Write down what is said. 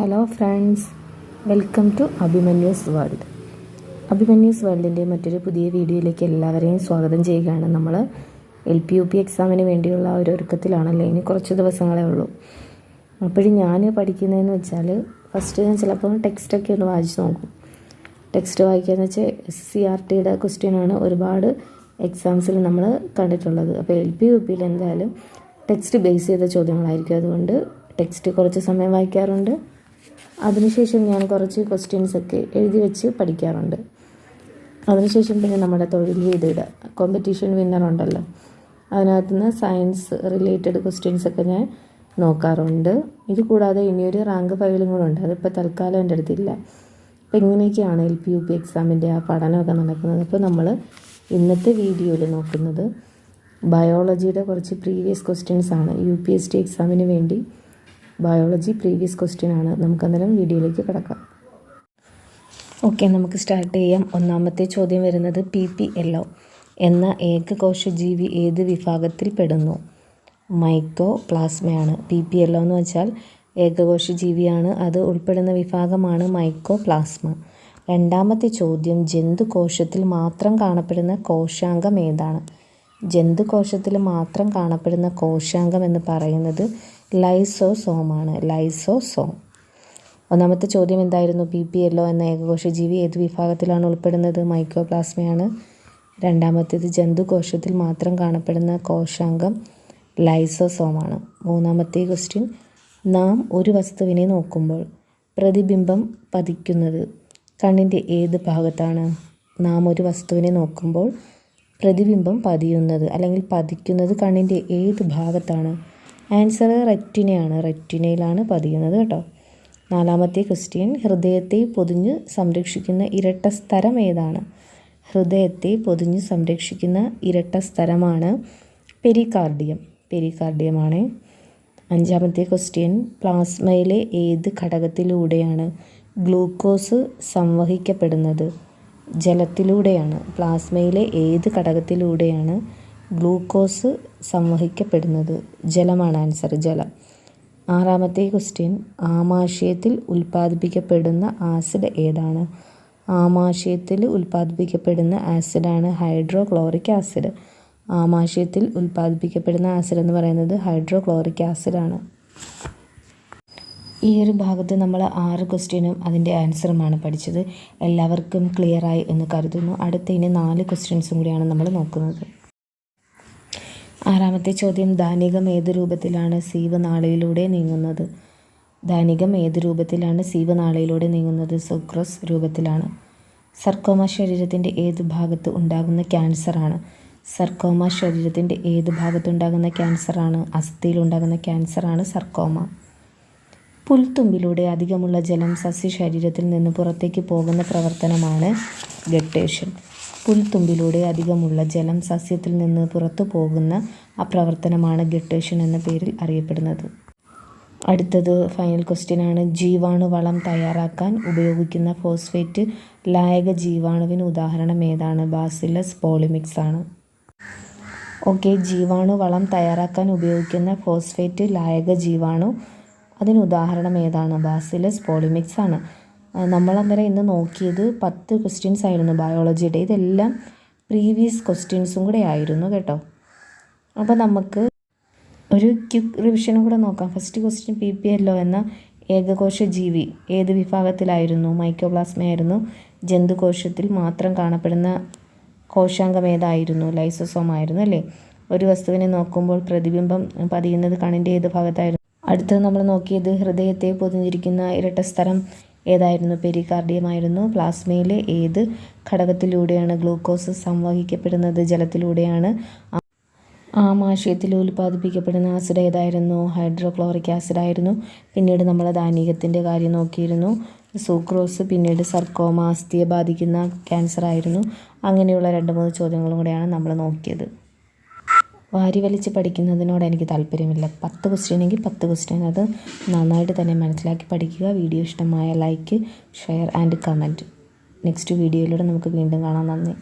Hello friends welcome to Abhimanyu's world. Abhimanyu's വേൾഡിന്റെ മറ്റൊരു പുതിയ വീഡിയോയിലേക്ക് എല്ലാവരെയും സ്വാഗതം ചെയ്യുകയാണ്. നമ്മൾ എൽ പി യു പി എക്സാമിന് വേണ്ടിയുള്ള ഒരു ഒരുക്കത്തിലാണല്ലോ? ഇനി കുറച്ച് ദിവസങ്ങളേ ഉള്ളൂ. അപ്പോഴും ഞാൻ പഠിക്കുന്നതെന്ന് വെച്ചാൽ ഫസ്റ്റ് ഞാൻ ചിലപ്പോൾ ടെക്സ്റ്റൊക്കെ ഒന്ന് വായിച്ച് നോക്കും. ടെക്സ്റ്റ് വായിക്കുകയെന്ന് വെച്ചാൽ എസ് സി ആർ ടിയുടെ ക്വസ്റ്റ്യനാണ് ഒരുപാട് എക്സാംസിൽ നമ്മൾ കണ്ടിട്ടുള്ളത്. അപ്പോൾ എൽ പി യു പിയിൽ എന്തായാലും ടെക്സ്റ്റ് ബേസ് ചെയ്ത ചോദ്യങ്ങളായിരിക്കും. അതുകൊണ്ട് ടെക്സ്റ്റ് കുറച്ച് സമയം വായിക്കാറുണ്ട്. അതിനുശേഷം ഞാൻ കുറച്ച് ക്വസ്റ്റ്യൻസ് ഒക്കെ എഴുതി വെച്ച് പഠിക്കാറുണ്ട്. അതിനുശേഷം പിന്നെ നമ്മുടെ തൊഴിൽ വീതിയുടെ കോമ്പറ്റീഷൻ വിന്നർ ഉണ്ടല്ലോ. അതിനകത്ത് നിന്ന് സയൻസ് റിലേറ്റഡ് ക്വസ്റ്റ്യൻസ് ഒക്കെ ഞാൻ നോക്കാറുണ്ട്. ഇത് കൂടാതെ ഇനിയൊരു റാങ്ക് ഫയലും കൂടെ ഉണ്ട്. അതിപ്പോൾ തൽക്കാലം എന്റെ അടുത്തില്ല. അപ്പോൾ ഇങ്ങനെയൊക്കെയാണ് എൽ പി യു പി എക്സാമിന്റെ ആ പഠനമൊക്കെ നടക്കുന്നത്. അപ്പോൾ നമ്മൾ ഇന്നത്തെ വീഡിയോയിൽ നോക്കുന്നത് ബയോളജിയുടെ കുറച്ച് പ്രീവിയസ് ക്വസ്റ്റ്യൻസ് ആണ്. യു പി എസ് ടി എക്സാമിന് വേണ്ടി ബയോളജി പ്രീവിയസ് ക്വസ്റ്റ്യൻ ആണ്. നമുക്ക് അന്നേരം വീഡിയോയിലേക്ക് കിടക്കാം. ഓക്കെ നമുക്ക് സ്റ്റാർട്ട് ചെയ്യാം. ഒന്നാമത്തെ ചോദ്യം വരുന്നത് പി പി എല്ലോ എന്ന ഏകകോശ ജീവി ഏത് വിഭാഗത്തിൽ പെടുന്നു? മൈക്കോ പ്ലാസ്മയാണ് പി പി എല്ലോ എന്ന് വെച്ചാൽ ഏകകോശ ജീവിയാണ് അത് ഉൾപ്പെടുന്ന വിഭാഗമാണ് മൈക്കോ പ്ലാസ്മ രണ്ടാമത്തെ ചോദ്യം ജന്തുകോശത്തിൽ മാത്രം കാണപ്പെടുന്ന കോശാംഗം ഏതാണ്? ജന്തുകോശത്തിൽ മാത്രം കാണപ്പെടുന്ന കോശാംഗം എന്ന് പറയുന്നത് ലൈസോസോമാണ്. ലൈസോസോം. ഒന്നാമത്തെ ചോദ്യം എന്തായിരുന്നു? പി പി എല്ലോ എന്ന ഏകകോശ ജീവി ഏത് വിഭാഗത്തിലാണ് ഉൾപ്പെടുന്നത്? മൈക്രോപ്ലാസ്മയാണ് രണ്ടാമത്തേത് ജന്തുകോശത്തിൽ മാത്രം കാണപ്പെടുന്ന കോശാംഗം ലൈസോസോമാണ്. മൂന്നാമത്തെ ക്വസ്റ്റ്യൻ നാം ഒരു വസ്തുവിനെ നോക്കുമ്പോൾ പ്രതിബിംബം പതിക്കുന്നത് കണ്ണിന്റെ ഏത് ഭാഗത്താണ്? നാം ഒരു വസ്തുവിനെ നോക്കുമ്പോൾ പ്രതിബിംബം പതിയുന്നത് അല്ലെങ്കിൽ പതിക്കുന്നത് കണ്ണിന്റെ ഏത് ഭാഗത്താണ്? ആൻസർ റെറ്റിനയാണ്. റെറ്റിനയിലാണ് പതിയുന്നത് കേട്ടോ. നാലാമത്തെ ക്വസ്റ്റ്യൻ ഹൃദയത്തെ പൊതിഞ്ഞ് സംരക്ഷിക്കുന്ന ഇരട്ട സ്ഥലം ഏതാണ്? ഹൃദയത്തെ പൊതിഞ്ഞ് സംരക്ഷിക്കുന്ന ഇരട്ട സ്ഥലമാണ് പെരികാർഡിയം. പെരികാർഡിയമാണ്. അഞ്ചാമത്തെ ക്വസ്റ്റ്യൻ പ്ലാസ്മയിലെ ഏത് ഘടകത്തിലൂടെയാണ് ഗ്ലൂക്കോസ് സംവഹിക്കപ്പെടുന്നത്? ജലത്തിലൂടെയാണ്. പ്ലാസ്മയിലെ ഏത് ഘടകത്തിലൂടെയാണ് ഗ്ലൂക്കോസ് സംവഹിക്കപ്പെടുന്നത് ജലമാണ് ആൻസർ ജലം. ആറാമത്തെ ക്വസ്റ്റ്യൻ ആമാശയത്തിൽ ഉൽപ്പാദിപ്പിക്കപ്പെടുന്ന ആസിഡ് ഏതാണ്? ആമാശയത്തിൽ ഉൽപ്പാദിപ്പിക്കപ്പെടുന്ന ആസിഡാണ് ഹൈഡ്രോക്ലോറിക് ആസിഡ്. ആമാശയത്തിൽ ഉൽപ്പാദിപ്പിക്കപ്പെടുന്ന ആസിഡ് എന്ന് പറയുന്നത് ഹൈഡ്രോക്ലോറിക് ആസിഡാണ്. ഈ ഒരു ഭാഗത്ത് നമ്മൾ ആറ് ക്വസ്റ്റ്യനും അതിന്റെ ആൻസറുമാണ് പഠിച്ചത്. എല്ലാവർക്കും ക്ലിയറായി എന്ന് കരുതുന്നു. അടുത്ത ഇനി നാല് ക്വസ്റ്റ്യൻസും കൂടിയാണ് നമ്മൾ നോക്കുന്നത്. ആറാമത്തെ ചോദ്യം ധാനികം ഏത് രൂപത്തിലാണ് സീവനാളയിലൂടെ നീങ്ങുന്നത്? ധാനികം ഏത് രൂപത്തിലാണ് സീവനാളയിലൂടെ നീങ്ങുന്നത്? സുക്രോസ് രൂപത്തിലാണ്. സർക്കോമ ശരീരത്തിന്റെ ഏത് ഭാഗത്ത് ഉണ്ടാകുന്ന ക്യാൻസറാണ് സർക്കോമ ശരീരത്തിന്റെ ഏത് ഭാഗത്തുണ്ടാകുന്ന ക്യാൻസറാണ് അസ്ഥിയിലുണ്ടാകുന്ന ക്യാൻസറാണ് സർക്കോമ. പുൽത്തുമ്പിലൂടെ അധികമുള്ള ജലം സസ്യ ശരീരത്തിൽ നിന്ന് പുറത്തേക്ക് പോകുന്ന പ്രവർത്തനമാണ് ഗട്ടേഷൻ. പുൽത്തുമ്പിലൂടെ അധികമുള്ള ജലം സസ്യത്തിൽ നിന്ന് പുറത്തു പോകുന്ന ആ പ്രവർത്തനമാണ് ഗട്ടേഷൻ എന്ന പേരിൽ അറിയപ്പെടുന്നത്. അടുത്തത് ഫൈനൽ ക്വസ്റ്റ്യൻ ആണ്. ജീവാണു വളം തയ്യാറാക്കാൻ ഉപയോഗിക്കുന്ന ഫോസ്ഫേറ്റ് ലായക ജീവാണുവിന് ഉദാഹരണം ഏതാണ്? ബാസിലസ് പോളിമിക്സ് ആണ്. ഓക്കെ ജീവാണു വളം തയ്യാറാക്കാൻ ഉപയോഗിക്കുന്ന ഫോസ്ഫേറ്റ് ലായക ജീവാണു. അതിന് ഉദാഹരണം ഏതാണ്? ബാസിലസ് പോളിമിക്സ് ആണ്. നമ്മൾ അന്നേരം ഇന്ന് നോക്കിയത് പത്ത് ക്വസ്റ്റ്യൻസ് ആയിരുന്നു ബയോളജിയുടെ ഇതെല്ലാം പ്രീവിയസ് ക്വസ്റ്റ്യൻസും കൂടെ ആയിരുന്നു കേട്ടോ. അപ്പോൾ നമുക്ക് ഒരു ക്യുക്ക് റിവിഷനും കൂടെ നോക്കാം. ഫസ്റ്റ് ക്വസ്റ്റ്യൻ പി പി എല്ലോ എന്ന ഏകകോശ ജീവി ഏത് വിഭാഗത്തിലായിരുന്നു? മൈക്രോപ്ലാസ്മയായിരുന്നു ജന്തുകോശത്തിൽ മാത്രം കാണപ്പെടുന്ന കോശാംഗം ഏതായിരുന്നു? ലൈസോസോം ആയിരുന്നു അല്ലേ? ഒരു വസ്തുവിനെ നോക്കുമ്പോൾ പ്രതിബിംബം പതിയുന്നത് കണ്ണിന്റെ ഏത് ഭാഗത്തായിരുന്നു? അടുത്തത് നമ്മൾ നോക്കിയത് ഹൃദയത്തെ പൊതിഞ്ഞിരിക്കുന്ന ഇരട്ട സ്ഥലം ഏതായിരുന്നു? പെരികാർഡിയമായിരുന്നു. പ്ലാസ്മയിലെ ഏത് ഘടകത്തിലൂടെയാണ് ഗ്ലൂക്കോസ് സംവഹിക്കപ്പെടുന്നത്? ജലത്തിലൂടെയാണ്. ആമാശയത്തിൽ ഉൽപ്പാദിപ്പിക്കപ്പെടുന്ന ആസിഡ് ഏതായിരുന്നു? ഹൈഡ്രോക്ലോറിക് ആസിഡ് ആയിരുന്നു പിന്നീട് നമ്മൾ ധാനികത്തിന്റെ കാര്യം നോക്കിയിരുന്നു. സൂക്രോസ് പിന്നീട് സർക്കോമ അസ്ഥിയെ ബാധിക്കുന്ന ക്യാൻസർ ആയിരുന്നു അങ്ങനെയുള്ള രണ്ട് മൂന്ന് ചോദ്യങ്ങളും കൂടെയാണ് നമ്മൾ നോക്കിയത്. വാരി വലിച്ച് പഠിക്കുന്നതിനോട് എനിക്ക് താല്പര്യമില്ല. പത്ത് ക്വസ്റ്റ്യൻ എങ്കിൽ പത്ത് ക്വസ്റ്റ്യൻ അത് നന്നായിട്ട് തന്നെ മനസ്സിലാക്കി പഠിക്കുക. വീഡിയോ ഇഷ്ടമായ like share and comment next വീഡിയോയിലൂടെ നമുക്ക് വീണ്ടും കാണാം. നന്ദി.